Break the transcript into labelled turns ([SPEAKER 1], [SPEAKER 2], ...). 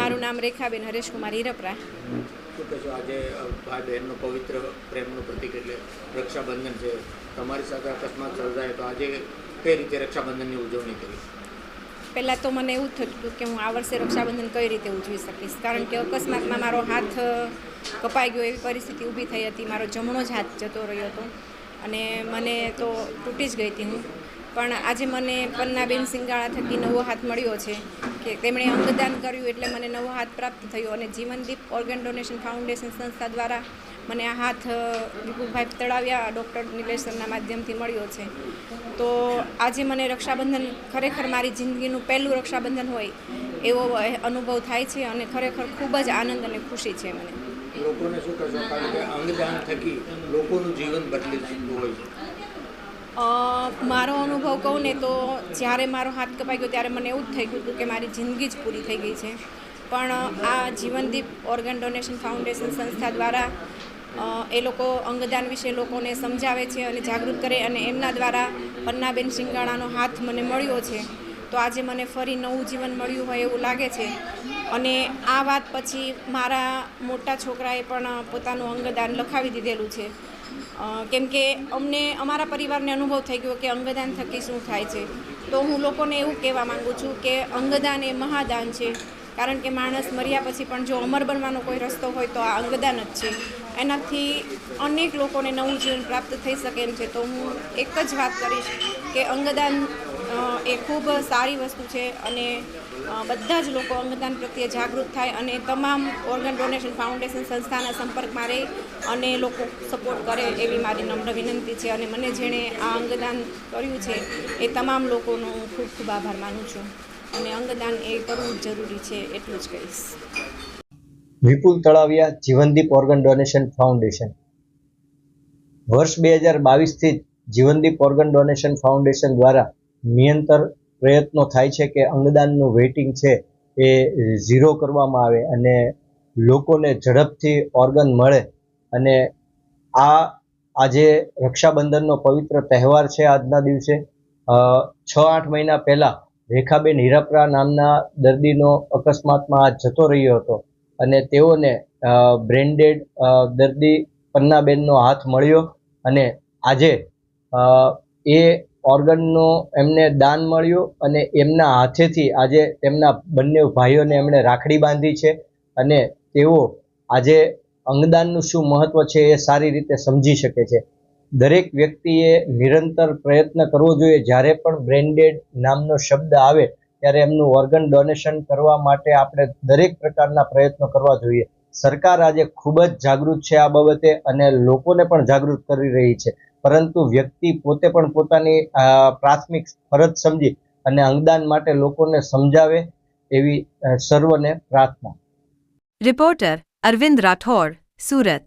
[SPEAKER 1] મારું નામ રેખાબેન હરેશકુમાર હિરપરા
[SPEAKER 2] શું કહેશો આજે ભાઈ બહેનનો પવિત્ર પ્રેમનું પ્રતિક એટલે રક્ષાબંધન છે. તમારી સાથે અકસ્માત સર્જાય તો આજે કઈ રીતે રક્ષાબંધનની ઉજવણી કરી?
[SPEAKER 1] પહેલાં તો મને એવું થતું હતું કે હું આ વર્ષે રક્ષાબંધન કઈ રીતે ઉજવી શકીશ? કારણ કે અકસ્માતમાં મારો હાથ કપાઈ ગયો એવી પરિસ્થિતિ ઊભી થઈ હતી. મારો જમણો જ હાથ જતો રહ્યો હતો અને મને તો તૂટી જ ગઈ હતી હું. પણ આજે મને પન્નાબેન સિંગાળા થકી નવો હાથ મળ્યો છે. કે તેમણે અંગદાન કર્યું એટલે મને નવો હાથ પ્રાપ્ત થયો અને જીવનદીપ ઓર્ગન ડોનેશન ફાઉન્ડેશન સંસ્થા દ્વારા મને આ હાથ દીપુભાઈ તળાવ્યા ડૉક્ટર નિલેશ સરના માધ્યમથી મળ્યો છે. તો આજે મને રક્ષાબંધન ખરેખર મારી જિંદગીનું પહેલું રક્ષાબંધન હોય એવો અનુભવ થાય છે અને ખરેખર ખૂબ જ આનંદ અને ખુશી છે મને.
[SPEAKER 2] લોકોને શું કરશો કારણ કે અંગદાન થકી લોકોનું જીવન બદલી જતું હોય છે.
[SPEAKER 1] મારો અનુભવ કહું ને તો જ્યારે મારો હાથ કપાઈ ગયો ત્યારે મને એવું જ થઈ ગયું હતું કે મારી જિંદગી જ પૂરી થઈ ગઈ છે. પણ આ જીવનદીપ ઓર્ગન ડોનેશન ફાઉન્ડેશન સંસ્થા દ્વારા એ લોકો અંગદાન વિશે લોકોને સમજાવે છે અને જાગૃત કરે અને એમના દ્વારા પન્નાબેન સિંગાણાનો હાથ મને મળ્યો છે. તો આજે મને ફરી નવું જીવન મળ્યું હોય એવું લાગે છે. અને આ વાત પછી મારા મોટા છોકરાએ પણ પોતાનું અંગદાન લખાવી દીધેલું છે. કેમ કે અમને, અમારા પરિવારને અનુભવ થઈ ગયો કે અંગદાન થકી શું થાય છે. તો હું લોકોને એવું કહેવા માંગુ છું કે અંગદાન એ મહાદાન છે. કારણ કે માણસ મર્યા પછી પણ જો અમર બનવાનો કોઈ રસ્તો હોય તો આ અંગદાન જ છે. એનાથી અનેક લોકોને નવું જીવન પ્રાપ્ત થઈ શકે એમ છે. તો હું એક જ વાત કરીશ કે અંગદાન એ ખૂબ સારી વસ્તુ છે અને બધા જ લોકો અંગદાન પ્રત્યે જાગૃત થાય અને તમામ ઓર્ગન ડોનેશન ફાઉન્ડેશન સંસ્થાના સંપર્કમાં રહે અને લોકો સપોર્ટ કરે એવી મારી નમ્ર વિનંતી છે અને મને જેણે આ અંગદાન કર્યું છે એ તમામ લોકોનો હું ખૂબ ખૂબ આભાર માનું છું અને અંગદાન એ કરવું જરૂરી છે એટલું જ કહીશ.
[SPEAKER 3] Vipul Talaviya, Jivandeep organ donation foundation વર્ષ બે હજાર બાવીસથી જીવનદીપ ઓર્ગન ડોનેશન ફાઉન્ડેશન દ્વારા નિરંતર પ્રયત્નો થાય છે કે અંગદાનનું વેઇટિંગ છે એ ઝીરો કરવામાં આવે અને લોકોને ઝડપથી ઓર્ગન મળે અને આ આજે રક્ષાબંધનનો પવિત્ર તહેવાર છે આજના દિવસે. છ આઠ મહિના પહેલાં રેખાબેન હીરાપરા નામના દર્દીનો અકસ્માતમાં આ જતો રહ્યો હતો અને તેઓને બ્રેન્ડેડ દર્દી પન્નાબેનનો હાથ મળ્યો અને આજે એ ઓર્ગનનો એમને દાન મળ્યું અને એમના હાથેથી આજે તેમના બંને ભાઈઓને એમણે રાખડી બાંધી છે અને તેઓ આજે અંગદાનનું શું મહત્વ છે એ સારી રીતે સમજી શકે છે. દરેક વ્યક્તિએ નિરંતર પ્રયત્ન કરવો જોઈએ. જ્યારે પણ બ્રેન્ડેડ નામનો શબ્દ આવે, ત્યારે એમનું ઓર્ગન ડોનેશન કરવા માટે આપણે દરેક પ્રકારના પ્રયત્નો કરવા જોઈએ. સરકાર આજે ખૂબ જ જાગૃત છે આ બાબતે અને લોકોને પણ જાગૃત કરી રહી છે. પરંતુ વ્યક્તિ પોતે પણ પોતાની પ્રાથમિક ફરજ સમજી અને અંગદાન માટે લોકોને સમજાવે એવી સર્વને પ્રાર્થના.
[SPEAKER 4] રિપોર્ટર અરવિંદ રાઠોડ, સુરત.